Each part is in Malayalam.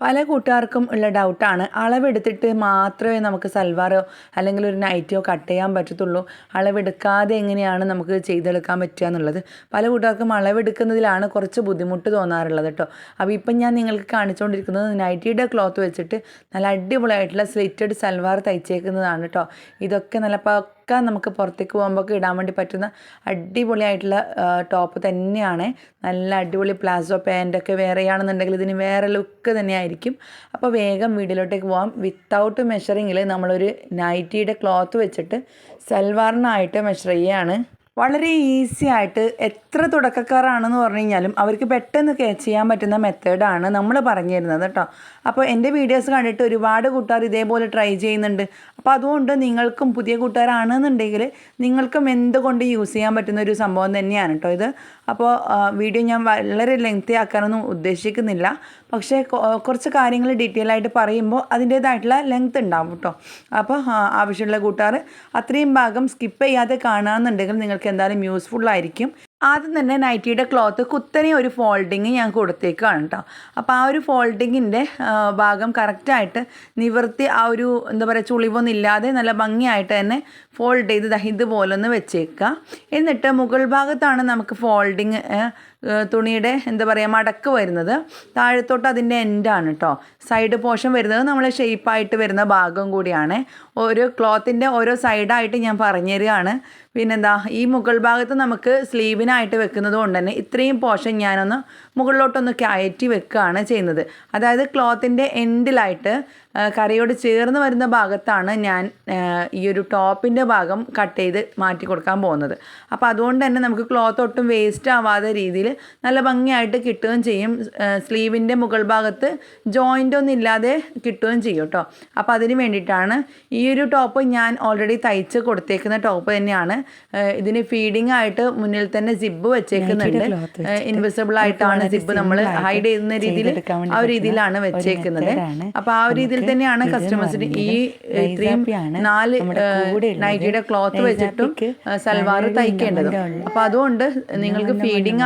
പല കൂട്ടുകാർക്കും ഉള്ള ഡൗട്ടാണ് അളവെടുത്തിട്ട് മാത്രമേ നമുക്ക് സൽവാറോ അല്ലെങ്കിൽ ഒരു നൈറ്റിയോ കട്ട് ചെയ്യാൻ പറ്റത്തുള്ളൂ. അളവെടുക്കാതെ എങ്ങനെയാണ് നമുക്ക് ചെയ്തെടുക്കാൻ പറ്റുക എന്നുള്ളത്. പല കൂട്ടുകാർക്കും അളവെടുക്കുന്നതിലാണ് കുറച്ച് ബുദ്ധിമുട്ട് തോന്നാറുള്ളത് കേട്ടോ. അപ്പോൾ ഇപ്പം ഞാൻ നിങ്ങൾക്ക് കാണിച്ചുകൊണ്ടിരിക്കുന്നത് നൈറ്റിയുടെ ക്ലോത്ത് വെച്ചിട്ട് നല്ല അടിപൊളിയായിട്ടുള്ള സ്ലിറ്റഡ് സൽവാർ തയ്ച്ചേക്കുന്നതാണ് കേട്ടോ. ഇതൊക്കെ നല്ല പക്ക നമുക്ക് പുറത്തേക്ക് പോകുമ്പോൾ ഇടാൻ വേണ്ടി പറ്റുന്ന അടിപൊളിയായിട്ടുള്ള ടോപ്പ് തന്നെയാണ്. നല്ല അടിപൊളി പ്ലാസോ പാന്റൊക്കെ വേറെയാണെന്നുണ്ടെങ്കിൽ ഇതിന് വേറെ ലുക്ക് തന്നെയായിരിക്കും. അപ്പോൾ വേഗം വീഡിയോയിലോട്ടേക്ക് പോകാം വിത്തൗട്ട് മെഷറിങ്ങിൽ നമ്മളൊരു നൈറ്റിയുടെ ക്ലോത്ത് വെച്ചിട്ട് സൽവാറിനായിട്ട് മെഷർ ചെയ്യുകയാണ് വളരെ ഈസി ആയിട്ട് എത്ര തുടക്കക്കാരാണെന്ന് പറഞ്ഞു കഴിഞ്ഞാലും അവർക്ക് പെട്ടെന്ന് ക്യാച്ച് ചെയ്യാൻ പറ്റുന്ന മെത്തേഡാണ് നമ്മൾ പറഞ്ഞു തരുന്നത് കേട്ടോ അപ്പോൾ എന്റെ വീഡിയോസ് കണ്ടിട്ട് ഒരുപാട് കൂട്ടുകാർ ഇതേപോലെ ട്രൈ ചെയ്യുന്നുണ്ട്. അപ്പോൾ അതുകൊണ്ട് നിങ്ങൾക്കും പുതിയ കൂട്ടുകാരാണെന്നുണ്ടെങ്കിൽ നിങ്ങൾക്കും എന്തുകൊണ്ട് യൂസ് ചെയ്യാൻ പറ്റുന്ന ഒരു സംഭവം തന്നെയാണ് കേട്ടോ ഇത്. അപ്പോൾ വീഡിയോ ഞാൻ വളരെ ലെങ്തി ആക്കാനൊന്നും ഉദ്ദേശിക്കുന്നില്ല. പക്ഷേ കുറച്ച് കാര്യങ്ങൾ ഡീറ്റെയിൽ ആയിട്ട് പറയുമ്പോൾ അതിന്റേതായിട്ടുള്ള ലെങ്ത് ഉണ്ടാവും കേട്ടോ അപ്പോൾ ആവശ്യമുള്ള കൂട്ടുകാർ അത്രയും ഭാഗം സ്കിപ്പ് ചെയ്യാതെ കാണുകയെന്നുണ്ടെങ്കിൽ നിങ്ങൾക്ക് എന്തായാലും യൂസ്ഫുൾ ആയിരിക്കും. ആദ്യം തന്നെ നൈറ്റിയുടെ ക്ലോത്ത് കുത്തനെ ഒരു ഫോൾഡിങ് ഞാൻ കൊടുത്തേക്കാണ് കേട്ടോ അപ്പോൾ ആ ഒരു ഫോൾഡിങ്ങിന്റെ ഭാഗം കറക്റ്റായിട്ട് നിവർത്തി ആ ഒരു എന്താ പറയുക ചുളിവൊന്നും ഇല്ലാതെ നല്ല ഭംഗിയായിട്ട് തന്നെ ഫോൾഡ് ചെയ്ത് ഇതുപോലെ ഒന്ന് വെച്ചേക്കുക എന്നിട്ട് മുകൾ ഭാഗത്താണ് നമുക്ക് ഫോൾഡിങ് തുണിയുടെ എന്താ പറയുക മടക്ക് വരുന്നത്. താഴത്തോട്ട് അതിന്റെ എൻഡാണ് കേട്ടോ സൈഡ് പോർഷൻ വരുന്നത് നമ്മൾ ഷേപ്പായിട്ട് വരുന്ന ഭാഗം കൂടിയാണ്. ഓരോ ക്ലോത്തിന്റെ ഓരോ സൈഡായിട്ട് ഞാൻ പറഞ്ഞു തരികയാണ് പിന്നെന്താ ഈ മുകൾ ഭാഗത്ത് നമുക്ക് സ്ലീവിനായിട്ട് വെക്കുന്നത് കൊണ്ട് തന്നെ ഇത്രയും പോർഷൻ ഞാനൊന്ന് മുകളിലോട്ടൊന്ന് കയറ്റി വെക്കുകയാണ് ചെയ്യുന്നത്. അതായത് ക്ലോത്തിന്റെ എൻഡിലായിട്ട് ആ, കരയോട് ചേർന്ന് വരുന്ന ഭാഗത്താണ് ഞാൻ ഈ ഒരു ടോപ്പിന്റെ ഭാഗം കട്ട് ചെയ്ത് മാറ്റി കൊടുക്കാൻ പോകുന്നത്. അപ്പോൾ അതുകൊണ്ട് തന്നെ നമുക്ക് ക്ലോത്ത് ഒട്ടും വേസ്റ്റ് ആവാത്ത രീതിയിൽ നല്ല ഭംഗിയായിട്ട് കിട്ടുകയും ചെയ്യും. സ്ലീവിന്റെ മുകൾ ഭാഗത്ത് ജോയിന്റ് ഒന്നും ഇല്ലാതെ കിട്ടുകയും ചെയ്യും കേട്ടോ. അപ്പോൾ അതിന് വേണ്ടിയിട്ടാണ് ഈ ഒരു ടോപ്പ് ഞാൻ ഓൾറെഡി തയ്ച്ച് കൊടുത്തേക്കുന്ന ടോപ്പ് തന്നെയാണ്. ഇതിന് ഫീഡിംഗ് ആയിട്ട് മുന്നിൽ തന്നെ സിബ് വെച്ചേക്കുന്നുണ്ട്. ഇൻവിസിബിൾ ആയിട്ടാണ് സിബ് നമ്മൾ ഹൈഡ് ചെയ്യുന്ന രീതിയിൽ ആ ഒരു രീതിയിലാണ് വെച്ചേക്കുന്നത്. അപ്പോൾ ആ ഒരു രീതിയിൽ തന്നെയാണ് കസ്റ്റമേഴ്സിന് ഈ ഇത്രയും നാല് നൈറ്റിയുടെ ക്ലോത്ത് വെച്ചിട്ടും സൽവാർ തയ്ക്കേണ്ടത്. അപ്പോൾ അതുകൊണ്ട് നിങ്ങൾക്ക് ഫീഡിങ്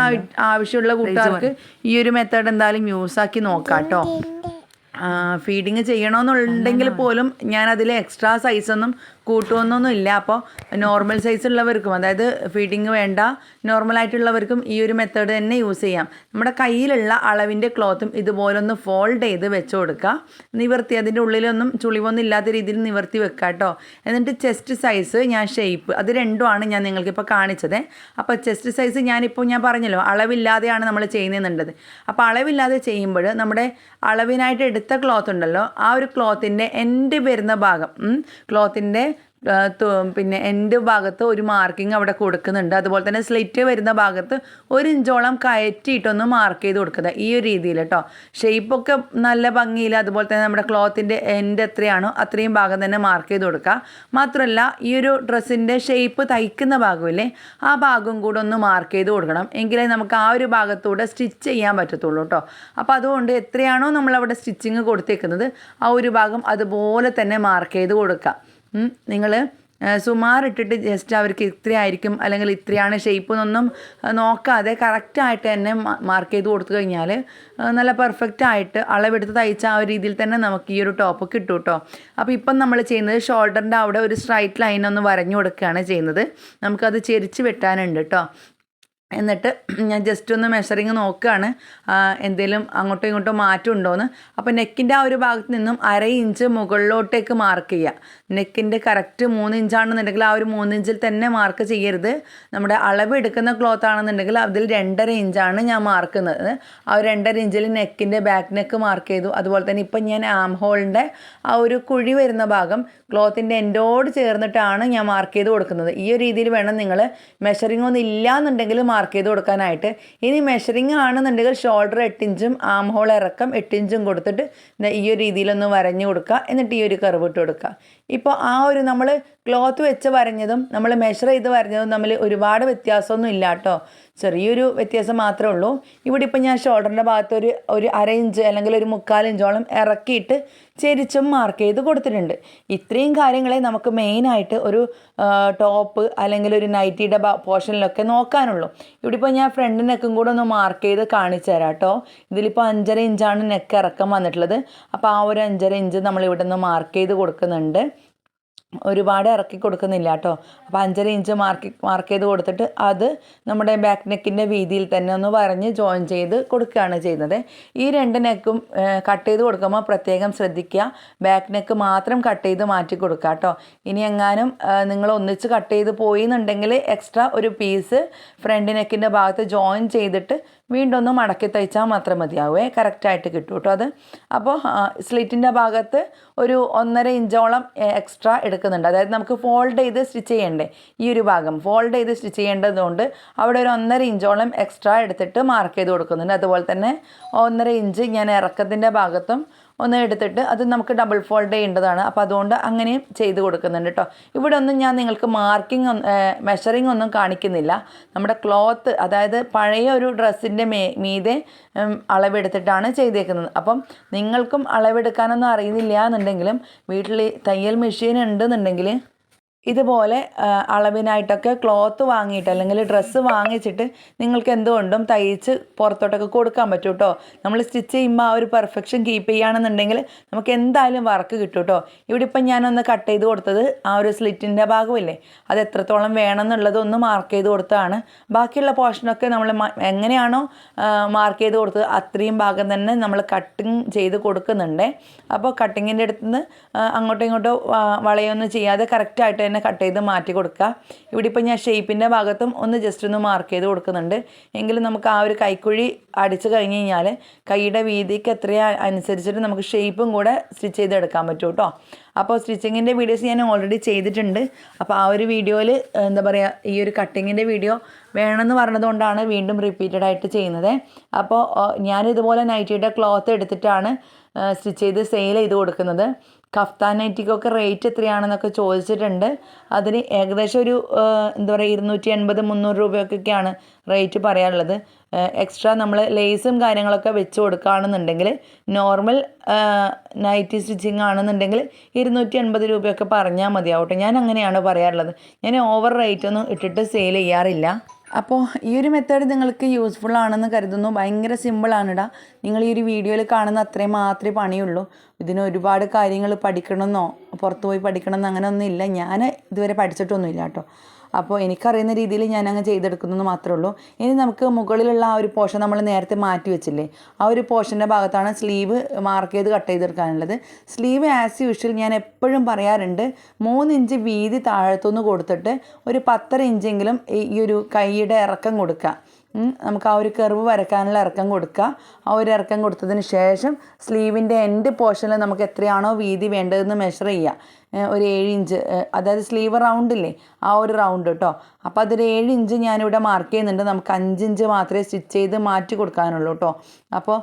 ആവശ്യമുള്ള കൂട്ടുകാർക്ക് ഈ ഒരു മെത്തേഡ് എന്തായാലും യൂസ് ആക്കി നോക്കാട്ടോ. കേട്ടോ ഫീഡിങ് ചെയ്യണമെന്നുണ്ടെങ്കിൽ പോലും ഞാൻ അതിൽ എക്സ്ട്രാ സൈസൊന്നും കൂട്ടുമെന്നൊന്നും ഇല്ല. അപ്പോൾ നോർമൽ സൈസ് ഉള്ളവർക്കും അതായത് ഫീഡിങ് വേണ്ട നോർമലായിട്ടുള്ളവർക്കും ഈ ഒരു മെത്തേഡ് തന്നെ യൂസ് ചെയ്യാം. നമ്മുടെ കയ്യിലുള്ള അളവിന്റെ ക്ലോത്തും ഇതുപോലൊന്ന് ഫോൾഡ് ചെയ്ത് വെച്ച് കൊടുക്കുക നിവർത്തി അതിന്റെ ഉള്ളിലൊന്നും ചുളിവൊന്നും ഇല്ലാത്ത രീതിയിൽ നിവർത്തി വെക്കുക കേട്ടോ എന്നിട്ട് ചെസ്റ്റ് സൈസ് ഞാൻ ഷേപ്പ് അത് രണ്ടുമാണ് ഞാൻ നിങ്ങൾക്കിപ്പോൾ കാണിച്ചത്. അപ്പോൾ ചെസ്റ്റ് സൈസ് ഞാനിപ്പോൾ ഞാൻ പറഞ്ഞല്ലോ അളവില്ലാതെയാണ് നമ്മൾ ചെയ്യുന്നുണ്ടത് അപ്പോൾ അളവില്ലാതെ ചെയ്യുമ്പോൾ നമ്മുടെ അളവിനായിട്ട് എടുത്ത ക്ലോത്ത് ഉണ്ടല്ലോ ആ ഒരു ക്ലോത്തിന്റെ എൻഡ് വരുന്ന ഭാഗം ക്ലോത്തിന്റെ പിന്നെ എന്റെ ഭാഗത്ത് ഒരു മാർക്കിംഗ് അവിടെ കൊടുക്കുന്നുണ്ട്. അതുപോലെ തന്നെ സ്ലിറ്റ് വരുന്ന ഭാഗത്ത് ഒരു ഇഞ്ചോളം കയറ്റിയിട്ടൊന്ന് മാർക്ക് ചെയ്ത് കൊടുക്കുക ഈ ഒരു രീതിയിൽ കേട്ടോ ഷേപ്പൊക്കെ നല്ല ഭംഗിയിൽ അതുപോലെ തന്നെ നമ്മുടെ ക്ലോത്തിന്റെ എൻഡ് എത്രയാണോ അത്രയും ഭാഗം തന്നെ മാർക്ക് ചെയ്ത് കൊടുക്കുക. മാത്രമല്ല ഈ ഒരു ഡ്രസ്സിന്റെ ഷേപ്പ് തയ്ക്കുന്ന ഭാഗമില്ലേ ആ ഭാഗം കൂടെ ഒന്ന് മാർക്ക് ചെയ്ത് കൊടുക്കണം. എങ്കിലേ നമുക്ക് ആ ഒരു ഭാഗത്തൂടെ സ്റ്റിച്ച് ചെയ്യാൻ പറ്റത്തുള്ളൂ കേട്ടോ അപ്പോൾ അതുകൊണ്ട് എത്രയാണോ നമ്മളവിടെ സ്റ്റിച്ചിങ് കൊടുത്തേക്കുന്നത് ആ ഒരു ഭാഗം അതുപോലെ തന്നെ മാർക്ക് ചെയ്ത് കൊടുക്കുക. നിങ്ങൾ സുമാറിട്ടിട്ട് ജസ്റ്റ് അവർക്ക് ഇത്രയായിരിക്കും അല്ലെങ്കിൽ ഇത്രയാണ് ഷേപ്പ് എന്നൊന്നും നോക്കാതെ കറക്റ്റായിട്ട് തന്നെ മാർക്ക് ചെയ്ത് കൊടുത്തു കഴിഞ്ഞാൽ നല്ല പെർഫെക്റ്റ് ആയിട്ട് അളവെടുത്ത് തയ്ച്ച ആ ഒരു രീതിയിൽ തന്നെ നമുക്ക് ഈ ഒരു ടോപ്പ് കിട്ടും കേട്ടോ അപ്പോൾ ഇപ്പം നമ്മൾ ചെയ്യുന്നത് ഷോൾഡറിന്റെ അവിടെ ഒരു സ്ട്രൈറ്റ് ലൈൻ ഒന്ന് വരഞ്ഞു കൊടുക്കുകയാണ് ചെയ്യുന്നത്. നമുക്കത് ചെരിച്ച് വെട്ടാനുണ്ട് കേട്ടോ എന്നിട്ട് ഞാൻ ജസ്റ്റ് ഒന്ന് മെഷറിങ് നോക്കുകയാണ് എന്തെങ്കിലും അങ്ങോട്ടോ ഇങ്ങോട്ടോ മാറ്റം ഉണ്ടോയെന്ന് അപ്പോൾ നെക്കിന്റെ ആ ഒരു ഭാഗത്ത് നിന്നും അര ഇഞ്ച് മുകളിലോട്ടേക്ക് മാർക്ക് ചെയ്യുക നെക്കിന്റെ കറക്റ്റ് മൂന്ന് ഇഞ്ചാണെന്നുണ്ടെങ്കിൽ ആ ഒരു മൂന്ന് ഇഞ്ചിൽ തന്നെ മാർക്ക് ചെയ്യരുത്. നമ്മുടെ അളവ് എടുക്കുന്ന ക്ലോത്ത് ആണെന്നുണ്ടെങ്കിൽ അതിൽ രണ്ടര ഇഞ്ചാണ് ഞാൻ മാർക്കുന്നത് ആ ഒരു രണ്ടര ഇഞ്ചിൽ നെക്കിന്റെ ബാക്ക് നെക്ക് മാർക്ക് ചെയ്തു. അതുപോലെ തന്നെ ഇപ്പം ഞാൻ ആം ഹോളിന്റെ ആ ഒരു കുഴി വരുന്ന ഭാഗം ക്ലോത്തിന്റെ എൻഡോട് ചേർന്നിട്ടാണ് ഞാൻ മാർക്ക് ചെയ്ത് കൊടുക്കുന്നത്. ഈ ഒരു രീതിയിൽ വേണം നിങ്ങൾ മെഷറിംഗ് ഒന്നും ഇല്ല എന്നുണ്ടെങ്കിൽ മാർക്ക് ചെയ്ത് കൊടുക്കാനായിട്ട്. ഇനി മെഷറിങ് ആണെന്നുണ്ടെങ്കിൽ ഷോൾഡർ എട്ട് ഇഞ്ചും ആം ഹോൾ ഇറക്കം എട്ട് ഇഞ്ചും കൊടുത്തിട്ട് ഈ ഒരു രീതിയിലൊന്ന് വരഞ്ഞു കൊടുക്കുക. എന്നിട്ട് ഈ ഒരു കർവ് ഇട്ട് കൊടുക്കുക. ഇപ്പോൾ ആ ഒരു നമ്മൾ ക്ലോത്ത് വെച്ച് വരഞ്ഞതും നമ്മൾ മെഷർ ചെയ്ത് വരഞ്ഞതും തമ്മിൽ ഒരുപാട് വ്യത്യാസമൊന്നും ഇല്ല കേട്ടോ. ചെറിയൊരു വ്യത്യാസം മാത്രമേ ഉള്ളൂ. ഇവിടെ ഇപ്പം ഞാൻ ഷോൾഡറിന്റെ ഭാഗത്ത് ഒരു ഒരു അര ഇഞ്ച് അല്ലെങ്കിൽ ഒരു മുക്കാൽ ഇഞ്ചോളം ഇറക്കിയിട്ട് ചെരിച്ചും മാർക്ക് ചെയ്ത് കൊടുത്തിട്ടുണ്ട്. ഇത്രയും കാര്യങ്ങളെ നമുക്ക് മെയിനായിട്ട് ഒരു ടോപ്പ് അല്ലെങ്കിൽ ഒരു നൈറ്റിയുടെ പോർഷനിലൊക്കെ നോക്കാനുള്ളൂ. ഇവിടെ ഇപ്പോൾ ഞാൻ ഫ്രണ്ട് നെക്കും കൂടെ ഒന്ന് മാർക്ക് ചെയ്ത് കാണിച്ചു തരാം കേട്ടോ. ഇതിലിപ്പോൾ അഞ്ചര ഇഞ്ചാണ് നെക്ക് ഇറക്കം വന്നിട്ടുള്ളത്. അപ്പോൾ ആ ഒരു അഞ്ചര ഇഞ്ച് നമ്മൾ ഇവിടെ നിന്ന് മാർക്ക് ചെയ്ത് കൊടുക്കുന്നുണ്ട്. ഒരുപാട് ഇറക്കി കൊടുക്കുന്നില്ല കേട്ടോ. അപ്പോൾ അഞ്ചര ഇഞ്ച് മാർക്ക് മാർക്ക് ചെയ്ത് കൊടുത്തിട്ട് അത് നമ്മുടെ ബാക്ക് നെക്കിന്റെ വീതിയിൽ തന്നെ ഒന്ന് പറഞ്ഞ് ജോയിൻ ചെയ്ത് കൊടുക്കുകയാണ് ചെയ്യുന്നത്. ഈ രണ്ട് നെക്കും കട്ട് ചെയ്ത് കൊടുക്കുമ്പോൾ പ്രത്യേകം ശ്രദ്ധിക്കുക. ബാക്ക് നെക്ക് മാത്രം കട്ട് ചെയ്ത് മാറ്റി കൊടുക്കുക കേട്ടോ. ഇനി എങ്ങാനും നിങ്ങൾ ഒന്നിച്ച് കട്ട് ചെയ്ത് പോയി എന്നുണ്ടെങ്കിൽ എക്സ്ട്രാ ഒരു പീസ് ഫ്രണ്ട് നെക്കിന്റെ ഭാഗത്ത് ജോയിൻ ചെയ്തിട്ട് വീണ്ടും ഒന്ന് മടക്കി തയ്ച്ചാൽ മാത്രം മതിയാവേ. കറക്റ്റായിട്ട് കിട്ടും കേട്ടോ അത്. അപ്പോൾ സ്ലിറ്റിന്റെ ഭാഗത്ത് ഒരു ഒന്നര ഇഞ്ചോളം എക്സ്ട്രാ എടുക്കുന്നുണ്ട്. അതായത് നമുക്ക് ഫോൾഡ് ചെയ്ത് സ്റ്റിച്ച് ചെയ്യണ്ടേ? ഈ ഒരു ഭാഗം. ഫോൾഡ് ചെയ്ത് സ്റ്റിച്ച് ചെയ്യേണ്ടതുകൊണ്ട് അവിടെ ഒരു ഒന്നര ഇഞ്ചോളം എക്സ്ട്രാ എടുത്തിട്ട് മാർക്ക് ചെയ്ത് കൊടുക്കുന്നുണ്ട്. അതുപോലെ തന്നെ ഒന്നര ഇഞ്ച് ഞാൻ ഇറക്കത്തിന്റെ ഭാഗത്തും ഒന്ന് എടുത്തിട്ട് അത് നമുക്ക് ഡബിൾ ഫോൾഡ് ചെയ്യേണ്ടതാണ് അപ്പോൾ അതുകൊണ്ട് അങ്ങനെയും ചെയ്ത് കൊടുക്കുന്നുണ്ട് കേട്ടോ ഇവിടെ ഒന്നും ഞാൻ നിങ്ങൾക്ക് മാർക്കിംഗ് മെഷറിംഗ് ഒന്നും കാണിക്കുന്നില്ല. നമ്മുടെ ക്ലോത്ത് അതായത് പഴയ ഒരു ഡ്രസ്സിന്റെ മേ മീതെ അളവെടുത്തിട്ടാണ് ചെയ്തേക്കുന്നത്. അപ്പം നിങ്ങൾക്കും അളവെടുക്കാനൊന്നും അറിയുന്നില്ല എന്നുണ്ടെങ്കിലും വീട്ടിൽ തയ്യൽ മെഷീൻ ഉണ്ടെന്നുണ്ടെങ്കിൽ ഇതുപോലെ അളവിനായിട്ടൊക്കെ ക്ലോത്ത് വാങ്ങിയിട്ട് അല്ലെങ്കിൽ ഡ്രസ്സ് വാങ്ങിച്ചിട്ട് നിങ്ങൾക്ക് എന്തുകൊണ്ടും തയ്ച്ച് പുറത്തോട്ടൊക്കെ കൊടുക്കാൻ പറ്റും കേട്ടോ നമ്മൾ സ്റ്റിച്ച് ചെയ്യുമ്പോൾ ആ ഒരു പെർഫെക്ഷൻ കീപ്പ് ചെയ്യുകയാണെന്നുണ്ടെങ്കിൽ നമുക്ക് എന്തായാലും വർക്ക് കിട്ടും കേട്ടോ ഇവിടെ ഇപ്പം ഞാനൊന്ന് കട്ട് ചെയ്ത് കൊടുത്തത് ആ ഒരു സ്ലിറ്റിന്റെ ഭാഗമില്ലേ? അത് എത്രത്തോളം വേണം എന്നുള്ളത് ഒന്ന് മാർക്ക് ചെയ്ത് കൊടുത്തതാണ്. ബാക്കിയുള്ള പോർഷനൊക്കെ നമ്മൾ എങ്ങനെയാണോ മാർക്ക് ചെയ്ത് കൊടുത്തത് അത്രയും ഭാഗം തന്നെ നമ്മൾ കട്ടിങ് ചെയ്ത് കൊടുക്കുന്നുണ്ട്. അപ്പോൾ കട്ടിങ്ങിന്റെ അടുത്ത് നിന്ന് അങ്ങോട്ടും ഇങ്ങോട്ടോ വളയൊന്നും ചെയ്യാതെ കറക്റ്റായിട്ട് തന്നെ കട്ട് ചെയ്ത് മാറ്റി കൊടുക്കുക. ഇവിടെ ഇപ്പോൾ ഞാൻ ഷേപ്പിന്റെ ഭാഗത്തും ഒന്ന് ജസ്റ്റ് ഒന്ന് മാർക്ക് ചെയ്ത് കൊടുക്കുന്നുണ്ട്. എങ്കിലും നമുക്ക് ആ ഒരു കൈക്കുഴി അടിച്ചു കഴിഞ്ഞ് കഴിഞ്ഞാൽ കൈയുടെ വീതിക്ക് എത്രയാ അനുസരിച്ചിട്ട് നമുക്ക് ഷേപ്പും കൂടെ സ്റ്റിച്ച് ചെയ്തെടുക്കാൻ പറ്റും കേട്ടോ അപ്പോൾ സ്റ്റിച്ചിങ്ങിന്റെ വീഡിയോസ് ഞാൻ ഓൾറെഡി ചെയ്തിട്ടുണ്ട്. അപ്പോൾ ആ ഒരു വീഡിയോയിൽ എന്താ പറയുക ഈ ഒരു കട്ടിങ്ങിന്റെ വീഡിയോ വേണമെന്ന് പറഞ്ഞതുകൊണ്ടാണ് വീണ്ടും റിപ്പീറ്റഡ് ആയിട്ട് ചെയ്യുന്നത്. അപ്പോൾ ഞാനിതുപോലെ നൈറ്റിയുടെ ക്ലോത്ത് എടുത്തിട്ടാണ് സ്റ്റിച്ച് ചെയ്ത് സെയിൽ ചെയ്ത് കൊടുക്കുന്നത്. കഫ്താൻ നൈറ്റിക്കൊക്കെ റേറ്റ് എത്രയാണെന്നൊക്കെ ചോദിച്ചിട്ടുണ്ട്. അതിന് ഏകദേശം ഒരു എന്താ പറയുക ഇരുന്നൂറ്റി എൺപത് മുന്നൂറ് രൂപയൊക്കെയാണ് റേറ്റ് പറയാനുള്ളത്. എക്സ്ട്രാ നമ്മൾ ലേസും കാര്യങ്ങളൊക്കെ വെച്ച് കൊടുക്കുകയാണെന്നുണ്ടെങ്കിൽ നോർമൽ നൈറ്റി സ്റ്റിച്ചിങ് ആണെന്നുണ്ടെങ്കിൽ ഇരുന്നൂറ്റി എൺപത് രൂപയൊക്കെ പറഞ്ഞാൽ മതിയാവട്ടെ. ഞാൻ അങ്ങനെയാണ് പറയാറുള്ളത്. ഞാൻ ഓവർ റേറ്റ് ഒന്നും ഇട്ടിട്ട് സെയിൽ ചെയ്യാറില്ല. അപ്പോൾ ഈ ഒരു മെത്തേഡ് നിങ്ങൾക്ക് യൂസ്ഫുൾ ആണെന്ന് കരുതുന്നു. ഭയങ്കര സിമ്പിളാണ് ഇടാ നിങ്ങൾ ഈ ഒരു വീഡിയോയിൽ കാണുന്ന അത്രയും മാത്രമേ പണിയുള്ളൂ. ഇതിന് ഒരുപാട് കാര്യങ്ങൾ പഠിക്കണമെന്നോ പുറത്തുപോയി പഠിക്കണമെന്നോ അങ്ങനെയൊന്നും ഇല്ല. ഞാൻ ഇതുവരെ പഠിച്ചിട്ടൊന്നുമില്ല കേട്ടോ. അപ്പോൾ എനിക്കറിയുന്ന രീതിയിൽ ഞാൻ അങ്ങ് ചെയ്തെടുക്കുന്നു മാത്രമേ ഉള്ളൂ. ഇനി നമുക്ക് മുകളിലുള്ള ആ ഒരു പോർഷൻ നമ്മൾ നേരത്തെ മാറ്റി വെച്ചില്ലേ? ആ ഒരു പോർഷന്റെ ഭാഗത്താണ് സ്ലീവ് മാർക്ക് ചെയ്ത് കട്ട് ചെയ്തെടുക്കാനുള്ളത്. സ്ലീവ് ആസ് യൂഷ്വൽ ഞാൻ എപ്പോഴും പറയാറുണ്ട് മൂന്ന് ഇഞ്ച് വീതി താഴത്തുനിന്ന് കൊടുത്തിട്ട് ഒരു പത്തര ഇഞ്ചെങ്കിലും ഈ ഒരു കൈയുടെ ഇറക്കം കൊടുക്കുക. നമുക്ക് ആ ഒരു കെർവ് വരക്കാനുള്ള ഇറക്കം കൊടുക്കുക. ആ ഒരു ഇറക്കം കൊടുത്തതിന് ശേഷം സ്ലീവിന്റെ എൻഡ് പോർഷനിൽ നമുക്ക് എത്രയാണോ വീതി വേണ്ടതെന്ന് മെഷർ ചെയ്യുക. ഒരു ഏഴ് ഇഞ്ച് അതായത് സ്ലീവ് റൗണ്ടില്ലേ ആ ഒരു റൗണ്ട് കേട്ടോ അപ്പോൾ അതൊരു ഏഴ് ഇഞ്ച് ഞാനിവിടെ മാർക്ക് ചെയ്യുന്നുണ്ട്. നമുക്ക് അഞ്ച് ഇഞ്ച് മാത്രമേ സ്റ്റിച്ച് ചെയ്ത് മാറ്റി കൊടുക്കാനുള്ളൂ കേട്ടോ അപ്പോൾ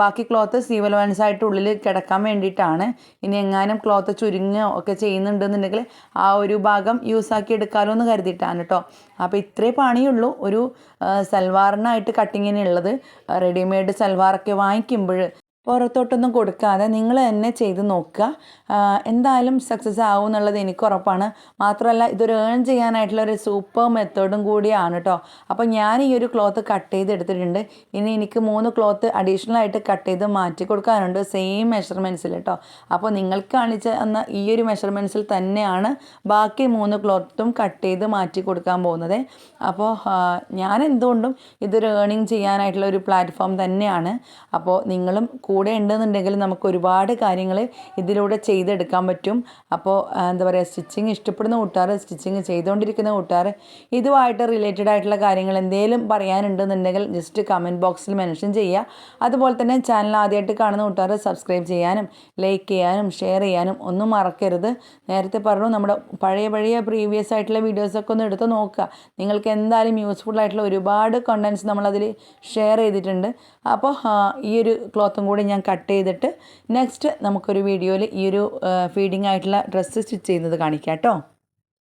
ബാക്കി ക്ലോത്ത് സ്ലീവ് അലവൻസ് ആയിട്ട് ഉള്ളിൽ കിടക്കാൻ വേണ്ടിയിട്ടാണ്. ഇനി എങ്ങാനും ക്ലോത്ത് ചുരുങ്ങുക ഒക്കെ ചെയ്യുന്നുണ്ടെന്നുണ്ടെങ്കിൽ ആ ഒരു ഭാഗം യൂസ് ആക്കി എടുക്കാമല്ലോ എന്ന് കരുതിയിട്ടാണ് കേട്ടോ അപ്പോൾ ഇത്രേ പണിയുള്ളൂ. ഒരു സൽവാറിനായിട്ട് കട്ടിങ്ങിനുള്ളത് റെഡിമെയ്ഡ് സൽവാറൊക്കെ വാങ്ങിക്കുമ്പോൾ പുറത്തോട്ടൊന്നും കൊടുക്കാതെ നിങ്ങൾ തന്നെ ചെയ്ത് നോക്കുക. എന്തായാലും സക്സസ് ആവും എന്നുള്ളത് എനിക്ക് ഉറപ്പാണ്. മാത്രമല്ല ഇതൊരു ഏൺ ചെയ്യാനായിട്ടുള്ള ഒരു സൂപ്പർ മെത്തേഡും കൂടിയാണ് കേട്ടോ അപ്പോൾ ഞാൻ ഈ ഒരു ക്ലോത്ത് കട്ട് ചെയ്ത് എടുത്തിട്ടുണ്ട് ഇനി എനിക്ക് മൂന്ന് ക്ലോത്ത് അഡീഷണൽ ആയിട്ട് കട്ട് ചെയ്ത് മാറ്റി കൊടുക്കാനുണ്ട് സെയിം മെഷർമെന്റ്സിൽ കേട്ടോ അപ്പോൾ നിങ്ങൾക്ക് കാണിച്ച എന്ന ഈ ഒരു മെഷർമെന്റ്സിൽ തന്നെയാണ് ബാക്കി മൂന്ന് ക്ലോത്തും കട്ട് ചെയ്ത് മാറ്റി കൊടുക്കാൻ പോകുന്നത്. അപ്പോൾ ഞാൻ എന്തുകൊണ്ടും ഇതൊരു ഏണിങ് ചെയ്യാനായിട്ടുള്ള ഒരു പ്ലാറ്റ്ഫോം തന്നെയാണ്. അപ്പോൾ നിങ്ങളും കൂടെ ഉണ്ടെന്നുണ്ടെങ്കിൽ നമുക്ക് ഒരുപാട് കാര്യങ്ങൾ ഇതിലൂടെ ചെയ്തെടുക്കാൻ പറ്റും. അപ്പോൾ എന്താ പറയുക സ്റ്റിച്ചിങ് ഇഷ്ടപ്പെടുന്ന കൂട്ടുകാർ സ്റ്റിച്ചിങ് ചെയ്തുകൊണ്ടിരിക്കുന്ന കൂട്ടുകാർ ഇതുമായിട്ട് റിലേറ്റഡ് ആയിട്ടുള്ള കാര്യങ്ങൾ എന്തെങ്കിലും പറയാനുണ്ടെന്നുണ്ടെങ്കിൽ ജസ്റ്റ് കമന്റ് ബോക്സിൽ മെൻഷൻ ചെയ്യുക. അതുപോലെ തന്നെ ചാനൽ ആദ്യമായിട്ട് കാണുന്ന കൂട്ടുകാർ സബ്സ്ക്രൈബ് ചെയ്യാനും ലൈക്ക് ചെയ്യാനും ഷെയർ ചെയ്യാനും ഒന്നും മറക്കരുത്. നേരത്തെ പറഞ്ഞു നമ്മുടെ പഴയ പഴയ പ്രീവിയസ് ആയിട്ടുള്ള വീഡിയോസൊക്കെ ഒന്ന് എടുത്ത് നോക്കുക. നിങ്ങൾക്ക് എന്തായാലും യൂസ്ഫുൾ ആയിട്ടുള്ള ഒരുപാട് കണ്ടൻസ് നമ്മളതിൽ ഷെയർ ചെയ്തിട്ടുണ്ട്. അപ്പോൾ ഈ ഒരു ക്ലോത്തും കൂടി ഞാൻ കട്ട് ചെയ്തിട്ട് നെക്സ്റ്റ് നമുക്കൊരു വീഡിയോയിൽ ഈ ഒരു ഫീഡിംഗ് ആയിട്ടുള്ള ഡ്രസ്സ് സ്റ്റിച്ച് ചെയ്യുന്നത് കാണിക്കാം കേട്ടോ